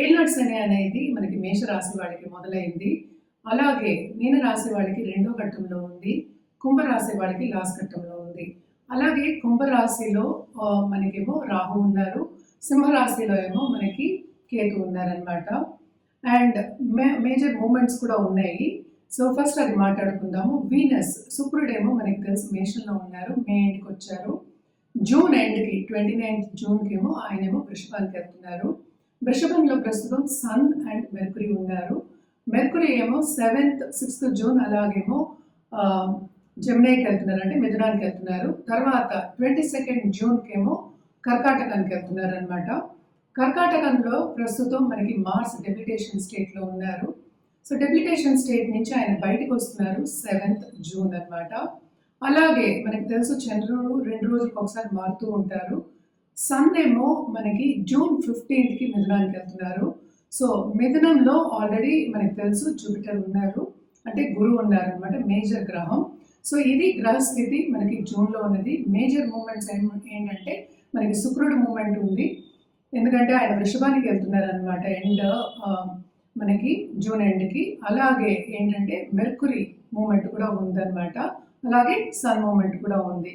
ఏళ్ళనాటి శని అనేది మనకి మేషరాశి వాళ్ళకి మొదలైంది. అలాగే మీన రాశి వాళ్ళకి రెండో ఘట్టంలో ఉంది. కుంభరాశి వాళ్ళకి లాస్ట్ ఘట్టంలో ఉంది. అలాగే కుంభరాశిలో మనకేమో రాహు ఉన్నారు. సింహరాశిలో ఏమో మనకి కేతు ఉన్నారనమాట అండ్ మే మేజర్ మూమెంట్స్ కూడా ఉన్నాయి. సో ఫస్ట్ అది మాట్లాడుకుందాము. వీనస్ శుక్రుడేమో మనకి తెలుసు మేషంలో ఉన్నారు. మే ఎండ్కి వచ్చారు. జూన్ ఎండ్కి ట్వంటీ నైన్త్ జూన్కి ఏమో ఆయనేమో వృషభానికి వెళ్తున్నారు. వృషభంలో ప్రస్తుతం సన్ అండ్ మెర్కురీ ఉన్నారు. మెర్కురీ ఏమో సెవెంత్ సిక్స్త్ జూన్ అలాగేమో జమ్నాయికి వెళ్తున్నారు అంటే మిథునానికి వెళ్తున్నారు. తర్వాత ట్వంటీ సెకండ్ జూన్కి ఏమో కర్కాటకానికి వెళ్తున్నారు అనమాట కర్కాటకంలో ప్రస్తుతం మనకి మార్స్ డెప్యుటేషన్ స్టేట్లో ఉన్నారు. సో డెప్యుటేషన్ స్టేట్ నుంచి ఆయన బయటకు వస్తున్నారు సెవెంత్ జూన్ అన్నమాట. అలాగే మనకి తెలుసు చంద్రుడు రెండు రోజులకు ఒకసారి మారుతూ ఉంటారు. సన్ ఏమో మనకి జూన్ ఫిఫ్టీన్త్కి మిథునానికి వెళ్తున్నారు. సో మిథునంలో ఆల్రెడీ మనకి తెలుసు జూపిటర్ ఉన్నారు. అంటే గురువు ఉన్నారు అనమాట మేజర్ గ్రహం. సో ఇది గ్రహస్థితి మనకి జూన్లో ఉన్నది. మేజర్ మూమెంట్స్ ఏంటంటే మనకి శుక్రుడు మూమెంట్ ఉంది. ఎందుకంటే ఆయన వృషభానికి వెళ్తున్నారు అనమాట ఎండ్ uh, మనకి జూన్ ఎండ్కి అలాగే ఏంటంటే మెర్కురీ మూమెంట్ కూడా ఉందన్నమాట. అలాగే సన్ మూమెంట్ కూడా ఉంది.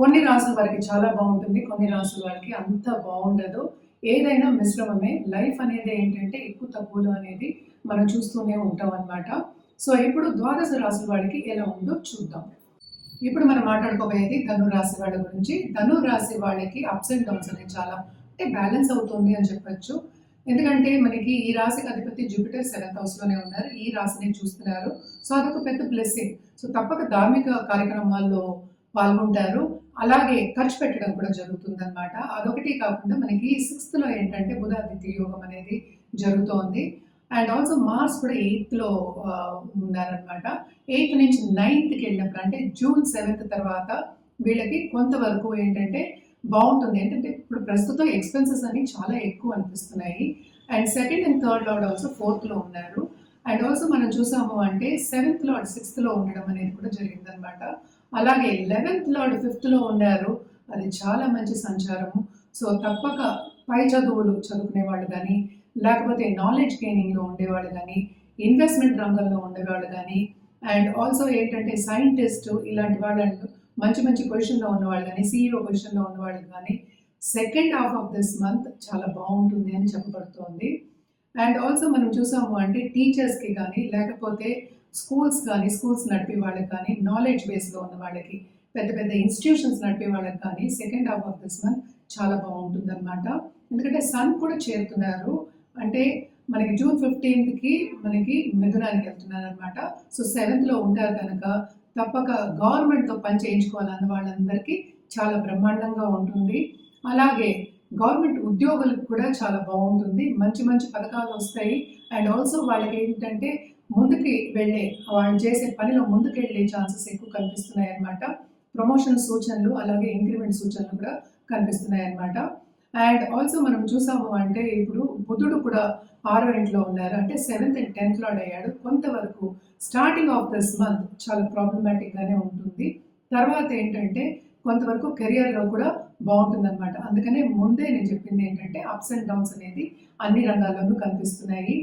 కొన్ని రాసుల వారికి చాలా బాగుంటుంది కొన్ని రాసుల వారికి అంత బాగుండదు. ఏదైనా మిశ్రమమే. లైఫ్ అనేది ఏంటంటే ఎక్కువ తక్కువలో అనేది మనం చూస్తూనే ఉంటాం అన్నమాట. సో ఇప్పుడు ద్వాదశ రాసుల వాడికి ఎలా ఉందో చూద్దాం. ఇప్పుడు మనం మాట్లాడుకోబోయేది ధను రాశి వాళ్ళ గురించి. ధను రాశి వాళ్ళకి అప్స్ అండ్ డౌన్స్ అనేది చాలా అంటే బ్యాలెన్స్ అవుతుంది అని చెప్పొచ్చు. ఎందుకంటే మనకి ఈ రాశికి అధిపతి జూపిటర్ సెవెంత్ హౌస్లోనే ఉన్నారు. ఈ రాశిని చూస్తున్నారు. సో అదొక పెద్ద బ్లెస్సింగ్ సో తప్పక ధార్మిక కార్యక్రమాల్లో పాల్గొంటారు. అలాగే ఖర్చు పెట్టడం కూడా జరుగుతుంది అనమాట అదొకటి కాకుండా మనకి సిక్స్త్లో ఏంటంటే బుధాదిత్య యోగం అనేది జరుగుతోంది. అండ్ ఆల్సో మార్స్ కూడా ఎయిత్లో ఉన్నారనమాట ఎయిత్ నుంచి నైన్త్కి వెళ్ళినప్పుడు అంటే జూన్ సెవెంత్ తర్వాత వీళ్ళకి కొంతవరకు ఏంటంటే బాగుంటుంది. ఏంటంటే ఇప్పుడు ప్రస్తుతం ఎక్స్పెన్సెస్ అన్ని చాలా ఎక్కువ అనిపిస్తున్నాయి. And second and third lord also ఫోర్త్లో ఉన్నారు. అండ్ ఆల్సో మనం చూసాము అంటే సెవెంత్ లార్డ్ సిక్స్త్లో ఉండడం అనేది కూడా జరిగిందనమాట అలాగే లెవెన్త్ లార్డ్ ఫిఫ్త్లో ఉన్నారు. అది చాలా మంచి సంచారము. సో తప్పక పై చదువులు చదువుకునే వాళ్ళు కానీ లేకపోతే నాలెడ్జ్ గెయినింగ్లో ఉండేవాళ్ళు కానీ ఇన్వెస్ట్మెంట్ రంగంలో ఉండేవాళ్ళు కానీ అండ్ ఆల్సో ఏంటంటే సైంటిస్ట్ ఇలాంటి వాళ్ళు మంచి మంచి పొజిషన్లో ఉన్నవాళ్ళు కానీ సీఈఓ పొజిషన్లో ఉన్నవాళ్ళు కానీ second half of this month చాలా బాగుంటుంది అని చెప్పబడుతోంది. అండ్ ఆల్సో మనం చూసాము అంటే టీచర్స్కి కానీ లేకపోతే స్కూల్స్ కానీ స్కూల్స్ నడిపే వాళ్ళకి కానీ నాలెడ్జ్ బేస్లో ఉన్న వాళ్ళకి పెద్ద పెద్ద ఇన్స్టిట్యూషన్స్ నడిపే వాళ్ళకి కానీ second half of this month చాలా బాగుంటుంది అనమాట ఎందుకంటే సన్ కూడా చేరుతున్నారు. అంటే మనకి జూన్ ఫిఫ్టీన్త్కి మనకి మిథునానికి వెళ్తున్నారు అనమాట సో సెవెంత్లో ఉంటారు కనుక తప్పక గవర్నమెంట్తో పని చేయించుకోవాలన్న వాళ్ళందరికీ చాలా బ్రహ్మాండంగా ఉంటుంది. అలాగే గవర్నమెంట్ ఉద్యోగులకు కూడా చాలా బాగుంటుంది. మంచి మంచి పథకాలు వస్తాయి. అండ్ ఆల్సో వాళ్ళకి ఏంటంటే ముందుకి వెళ్ళే వాళ్ళు చేసే పనిలో ముందుకు వెళ్ళే ఛాన్సెస్ ఎక్కువ కనిపిస్తున్నాయి అన్నమాట ప్రమోషన్ సూచనలు అలాగే ఇంక్రిమెంట్ సూచనలు కూడా కనిపిస్తున్నాయి అన్నమాట అండ్ ఆల్సో మనం చూసాము అంటే ఇప్పుడు బుధుడు కూడా ఆరో ఇంట్లో ఉన్నారు. అంటే సెవెంత్ అండ్ టెన్త్ లాడ్ అయ్యాడు. కొంతవరకు స్టార్టింగ్ ఆఫ్ దిస్ మంత్ చాలా ప్రాబ్లమాటిక్గానే ఉంటుంది. తర్వాత ఏంటంటే కొంతవరకు కెరియర్లో కూడా బాగుంటుందన్నమాట. అందుకనే ముందే నేను చెప్పింది ఏంటంటే అప్స్ అండ్ డౌన్స్ అనేది అన్ని రంగాల్లోనూ కనిపిస్తున్నాయి.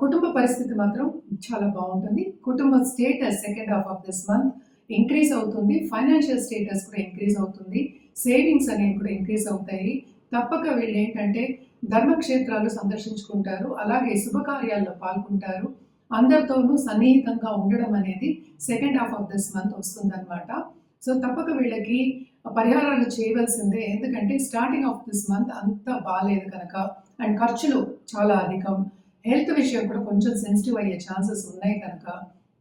కుటుంబ పరిస్థితి మాత్రం చాలా బాగుంటుంది. కుటుంబ status second half of this month increase అవుతుంది. ఫైనాన్షియల్ స్టేటస్ కూడా ఇంక్రీజ్ అవుతుంది. సేవింగ్స్ అనేవి కూడా ఇంక్రీజ్ అవుతాయి. తప్పక వీళ్ళు ఏంటంటే ధర్మక్షేత్రాలు సందర్శించుకుంటారు. అలాగే శుభకార్యాల్లో పాల్గొంటారు. అందరితోనూ సన్నిహితంగా ఉండడం అనేది second half of this month వస్తుందన్నమాట. సో తప్పక వీళ్ళకి పరిహారాలు చేయవలసిందే. ఎందుకంటే స్టార్టింగ్ ఆఫ్ దిస్ మంత్ అంత బాగాలేదు కనుక. అండ్ ఖర్చులు చాలా అధికం. హెల్త్ విషయం కూడా కొంచెం సెన్సిటివ్ అయ్యే ఛాన్సెస్ ఉన్నాయి కనుక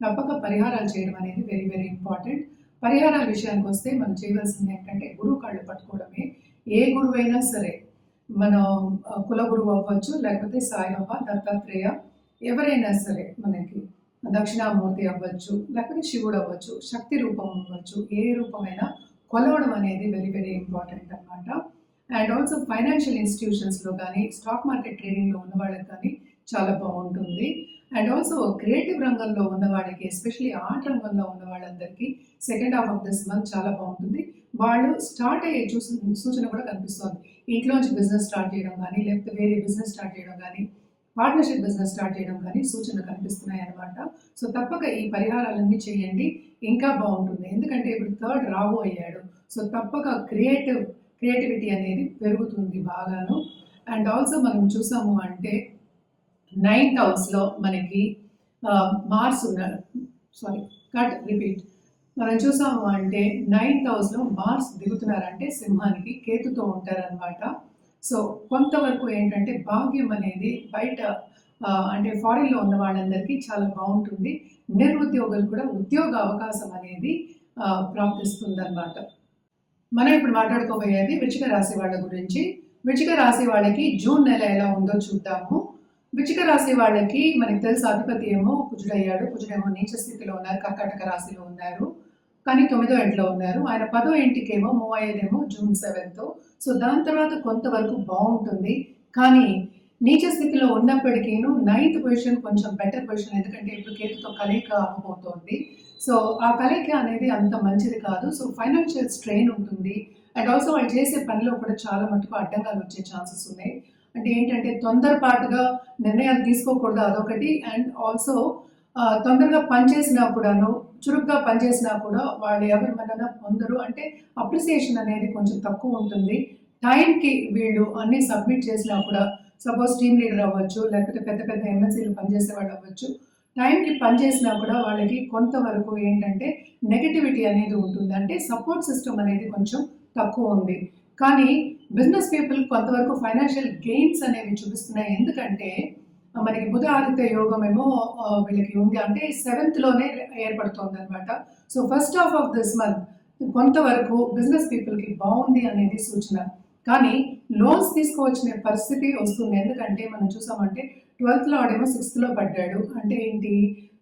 తప్పక పరిహారాలు చేయడం అనేది వెరీ వెరీ ఇంపార్టెంట్ పరిహారాల విషయానికి వస్తే మనం చేయవలసింది ఏంటంటే గురువు కాళ్ళు పట్టుకోవడమే. ఏ గురువు అయినా సరే మనం కుల గురువు అవ్వచ్చు లేకపోతే సాయిబాబా దత్తాత్రేయ ఎవరైనా సరే మనకి దక్షిణామూర్తి అవ్వచ్చు లేకపోతే శివుడు అవ్వచ్చు శక్తి రూపం అవ్వచ్చు ఏ రూపమైనా కొలవడం అనేది వెరీ వెరీ ఇంపార్టెంట్ అన్నమాట. అండ్ ఆల్సో ఫైనాన్షియల్ ఇన్స్టిట్యూషన్స్లో కానీ స్టాక్ మార్కెట్ ట్రేడింగ్లో ఉన్న వాళ్ళకి కానీ చాలా బాగుంటుంది. అండ్ ఆల్సో క్రియేటివ్ రంగంలో ఉన్నవాళ్ళకి ఎస్పెషలీ ఆర్ట్ రంగంలో ఉన్న వాళ్ళందరికీ second half of this month చాలా బాగుంటుంది. వాళ్ళు స్టార్ట్ అయ్యే చూసిన సూచన కూడా కనిపిస్తుంది. ఇంట్లోంచి బిజినెస్ స్టార్ట్ చేయడం కానీ లేకపోతే వేరే బిజినెస్ స్టార్ట్ చేయడం కానీ పార్ట్నర్షిప్ బిజినెస్ స్టార్ట్ చేయడం కానీ సూచనలు కనిపిస్తున్నాయి అనమాట సో తప్పక ఈ పరిహారాలన్నీ చేయండి. ఇంకా బాగుంటుంది. ఎందుకంటే ఇప్పుడు థర్డ్ రాహు అయ్యాడు. సో తప్పక క్రియేటివ్ క్రియేటివిటీ అనేది పెరుగుతుంది బాగాను. అండ్ ఆల్సో మనం చూసాము అంటే నైన్త్ హౌస్లో మనకి మార్స్ ఉన్నారు సారీ కట్ రిపీట్ మనం చూసాము అంటే నైన్త్ హౌస్లో మార్స్ దిగుతున్నారంటే సింహానికి కేతుతో ఉంటారనమాట సో కొంతవరకు ఏంటంటే భాగ్యం అనేది బయట అంటే ఫారిన్లో ఉన్న వాళ్ళందరికీ చాలా బాగుంటుంది. నిరుద్యోగులు కూడా ఉద్యోగ అవకాశం అనేది ప్రాప్తిస్తుందన్నమాట. మనం ఇప్పుడు మాట్లాడుకోబోయేది వృచ్చిక రాశి వాళ్ళ గురించి. వృచ్చిక రాశి వాళ్ళకి జూన్ నెల ఎలా ఉందో చూద్దాము. వృచ్చిక రాశి వాళ్ళకి మనకి తెలుసు అధిపతి ఏమో కుజుడయ్యాడు. కుజుడేమో నీచ స్థితిలో ఉన్నారు కర్కాటక రాశిలో ఉన్నారు. కానీ తొమ్మిదో ఇంట్లో ఉన్నారు. ఆయన పదో ఇంటికేమో మూవ్ అయ్యేదేమో జూన్ సెవెంత్. సో దాని తర్వాత కొంతవరకు బాగుంటుంది. కానీ నీచ స్థితిలో ఉన్నప్పటికీను నైన్త్ పొజిషన్ కొంచెం బెటర్ పొజిషన్ ఎందుకంటే ఇప్పుడు కేతుతో కలయిక అవ్వబోతోంది. సో ఆ కలయిక అనేది అంత మంచిది కాదు. సో ఫైనాన్షియల్ స్ట్రెయిన్ ఉంటుంది. అండ్ ఆల్సో వాళ్ళు చేసే పనిలో కూడా చాలా మటుకు అడ్డంగాలు వచ్చే ఛాన్సెస్ ఉన్నాయి. అంటే ఏంటంటే తొందరపాటుగా నిర్ణయాలు తీసుకోకూడదు అదొకటి. అండ్ ఆల్సో తొందరగా పనిచేసినా కూడాను చురుగ్గా పనిచేసినా కూడా వాళ్ళు ఎవరి మన పొందరు. అంటే అప్రిసియేషన్ అనేది కొంచెం తక్కువ ఉంటుంది. టైంకి వీళ్ళు అన్ని సబ్మిట్ చేసినా కూడా సపోజ్ టీమ్ లీడర్ అవ్వచ్చు లేకపోతే పెద్ద పెద్ద ఎమ్మెల్సీలు పనిచేసే వాళ్ళు అవ్వచ్చు టైంకి పనిచేసినా కూడా వాళ్ళకి కొంతవరకు ఏంటంటే నెగటివిటీ అనేది ఉంటుంది. అంటే సపోర్ట్ సిస్టమ్ అనేది కొంచెం తక్కువ ఉంది. కానీ బిజినెస్ పీపుల్ కొంతవరకు ఫైనాన్షియల్ గెయిన్స్ అనేవి చూపిస్తున్నాయి. ఎందుకంటే మనకి బుధ ఆదిత్య యోగం ఏమో వీళ్ళకి ఉంది. అంటే సెవెంత్లోనే ఏర్పడుతుంది అనమాట so first half of this month కొంతవరకు బిజినెస్ పీపుల్కి బాగుంది అనేది సూచన. కానీ లోన్స్ తీసుకోవచ్చిన పరిస్థితి వస్తుంది. ఎందుకంటే మనం చూసామంటే ట్వెల్త్ లార్డ్ ఏమో సిక్స్త్లో పడ్డాడు. అంటే ఏంటి?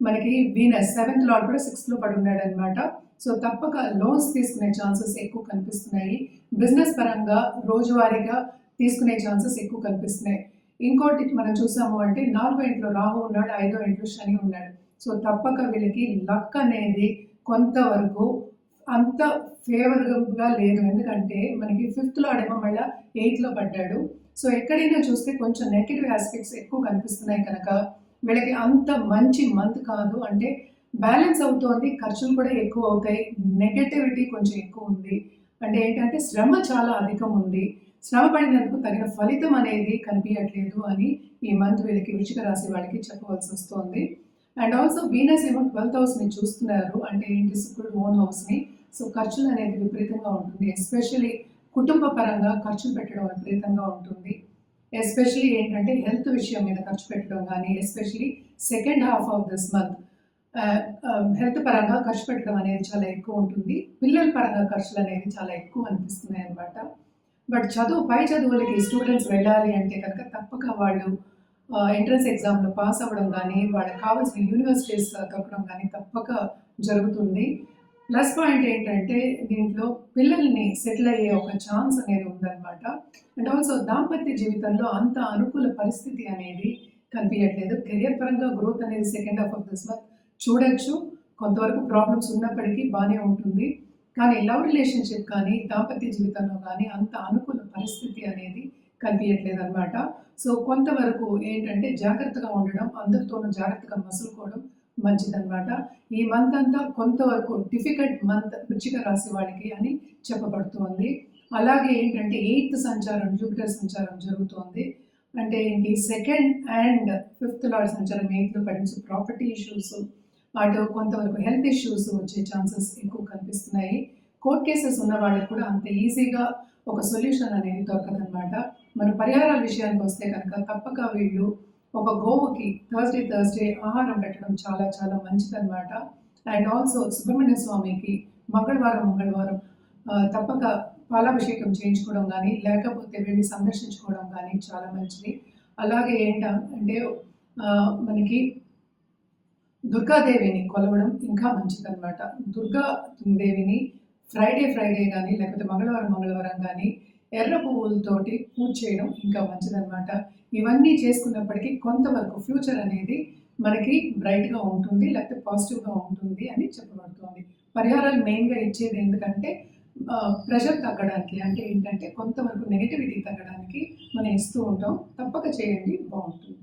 మనకి వీనస్ సెవెంత్ లార్డ్ కూడా సిక్స్త్లో పడి ఉన్నాడు అనమాట సో తప్పక లోన్స్ తీసుకునే ఛాన్సెస్ ఎక్కువ కనిపిస్తున్నాయి. బిజినెస్ పరంగా రోజువారీగా తీసుకునే ఛాన్సెస్ ఎక్కువ కనిపిస్తున్నాయి. ఇంకోటి మనం చూసాము అంటే నాలుగో ఇంట్లో రాహు ఉన్నాడు ఐదో ఇంట్లో శని ఉన్నాడు. సో తప్పక వీళ్ళకి లక్ అనేది కొంతవరకు అంత ఫేవరబుల్గా లేదు. ఎందుకంటే మనకి ఫిఫ్త్లో ఆడేమో మళ్ళీ ఎయిత్లో పడ్డాడు. సో ఎక్కడైనా చూస్తే కొంచెం నెగిటివ్ ఆస్పెక్ట్స్ ఎక్కువ కనిపిస్తున్నాయి కనుక వీళ్ళకి అంత మంచి మంత్ కాదు. అంటే బ్యాలెన్స్ అవుతోంది ఖర్చులు కూడా ఎక్కువ అవుతాయి నెగటివిటీ కొంచెం ఎక్కువ ఉంది. అంటే ఏంటంటే శ్రమ చాలా అధికం ఉంది. శ్రమ పడినందుకు తగిన ఫలితం అనేది కనిపించట్లేదు అని ఈ మంత్ వీళ్ళకి వృషిక రాశి వాళ్ళకి చెప్పవలసి వస్తుంది. అండ్ ఆల్సో వీనస్ ఏమో ట్వెల్త్ హౌస్ని చూస్తున్నారు. అంటే ఏంటి? శుక్రుడు ఓన్ హౌస్ని సో ఖర్చులు అనేది విపరీతంగా ఉంటుంది. ఎస్పెషలీ కుటుంబ పరంగా ఖర్చులు పెట్టడం విపరీతంగా ఉంటుంది. ఎస్పెషలీ ఏంటంటే హెల్త్ విషయం మీద ఖర్చు పెట్టడం కానీ especially second half of this month health పరంగా ఖర్చు పెట్టడం అనేది చాలా ఎక్కువ ఉంటుంది. పిల్లల పరంగా ఖర్చులు అనేవి చాలా ఎక్కువ అనిపిస్తున్నాయి అన్నమాట. బట్ చదువు పై చదువులకి స్టూడెంట్స్ వెళ్ళాలి అంటే కనుక తప్పక వాళ్ళు ఎంట్రన్స్ ఎగ్జామ్లో పాస్ అవ్వడం కానీ వాళ్ళకి కావాల్సిన యూనివర్సిటీస్ దొరకడం కానీ తప్పక జరుగుతుంది. ప్లస్ పాయింట్ ఏంటంటే దీంట్లో పిల్లల్ని సెటిల్ అయ్యే ఒక ఛాన్స్ అనేది ఉందన్నమాట. అండ్ ఆల్సో దాంపత్య జీవితంలో అంత అనుకూల పరిస్థితి అనేది కనిపించట్లేదు. కెరియర్ పరంగా గ్రోత్ అనేది second half of this month చూడొచ్చు. కొంతవరకు ప్రాబ్లమ్స్ ఉన్నప్పటికీ బాగానే ఉంటుంది. కానీ లవ్ రిలేషన్షిప్ కానీ దాంపత్య జీవితంలో కానీ అంత అనుకూల పరిస్థితి అనేది కనిపించట్లేదు అనమాట సో కొంతవరకు ఏంటంటే జాగ్రత్తగా ఉండడం అందరితోనూ జాగ్రత్తగా మసులుకోవడం మంచిదన్నమాట. ఈ మంత్ అంతా కొంతవరకు డిఫికల్ట్ మంత్ వృచ్చిక రాశి వాళ్ళకి అని చెప్పబడుతోంది. అలాగే ఏంటంటే ఎయిత్ సంచారం జూపిటర్ సంచారం జరుగుతోంది. అంటే ఏంటి? సెకండ్ అండ్ ఫిఫ్త్ లార్డ్ సంచారం ఎయిత్లో పడించు ప్రాపర్టీ ఇష్యూస్ అటు కొంతవరకు హెల్త్ ఇష్యూస్ వచ్చే ఛాన్సెస్ ఎక్కువ కనిపిస్తున్నాయి. కోర్ట్ కేసెస్ ఉన్న వాళ్ళకి కూడా అంత ఈజీగా ఒక సొల్యూషన్ అనేది దొరకదన్నమాట. మన పరిహారాల విషయానికి వస్తే కనుక తప్పక వీళ్ళు ఒక గోవుకి థర్స్డే థర్స్డే ఆహారం పెట్టడం చాలా చాలా మంచిదన్నమాట. అండ్ ఆల్సో సుబ్రహ్మణ్య స్వామికి మంగళవారం మంగళవారం తప్పక పాలాభిషేకం చేయించుకోవడం కానీ లేకపోతే వెళ్ళి సందర్శించుకోవడం కానీ చాలా మంచిది. అలాగే ఏంటంటే అంటే మనకి దుర్గాదేవిని కొలవడం ఇంకా మంచిదన్నమాట. దుర్గా దేవిని ఫ్రైడే ఫ్రైడే కానీ లేకపోతే మంగళవారం మంగళవారం కానీ ఎర్ర పువ్వులతోటి పూజ చేయడం ఇంకా మంచిదన్నమాట. ఇవన్నీ చేసుకున్నప్పటికీ కొంతవరకు ఫ్యూచర్ అనేది మనకి బ్రైట్గా ఉంటుంది లేకపోతే పాజిటివ్గా ఉంటుంది అని చెప్పబడుతుంది. పరిహారాలు మెయిన్గా ఇచ్చేది ఎందుకంటే ప్రెషర్ తగ్గడానికి అంటే ఏంటంటే కొంతవరకు నెగిటివిటీ తగ్గడానికి మనం ఇస్తూ ఉంటాం. తప్పక చేయండి బాగుంటుంది.